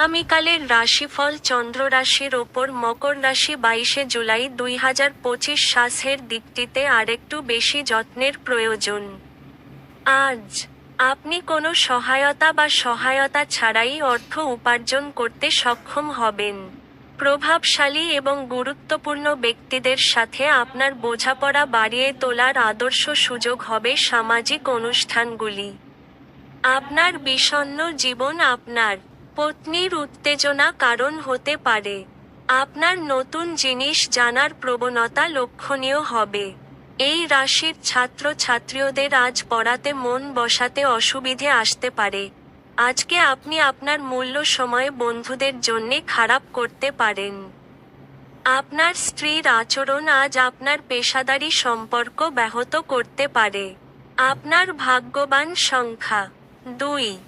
আগামীকালের রাশিফল চন্দ্র রাশির ওপর মকর রাশি বাইশে জুলাই দুই হাজার পঁচিশ শ্বাসের দিকটিতে আরেকটু বেশি যত্নের প্রয়োজন। আজ আপনি কোনো সহায়তা বা সহায়তা ছাড়াই অর্থ উপার্জন করতে সক্ষম হবেন। প্রভাবশালী এবং গুরুত্বপূর্ণ ব্যক্তিদের সাথে আপনার বোঝাপড়া বাড়িয়ে তোলার আদর্শ সুযোগ হবে সামাজিক অনুষ্ঠানগুলি। আপনার বিষণ্ণ জীবন আপনার পত্নীর উত্তেজনা কারণ হতে পারে। আপনার নতুন জিনিস জানার প্রবণতা লক্ষণীয় হবে। এই রাশির ছাত্র ছাত্রীদের আজ পড়াতে মন বসাতে অসুবিধে আসতে পারে। আজকে আপনি আপনার মূল্য সময় বন্ধুদের জন্যে খারাপ করতে পারেন। আপনার স্ত্রীর আচরণ আজ আপনার পেশাদারি সম্পর্ক ব্যাহত করতে পারে। আপনার ভাগ্যবান সংখ্যা দুই।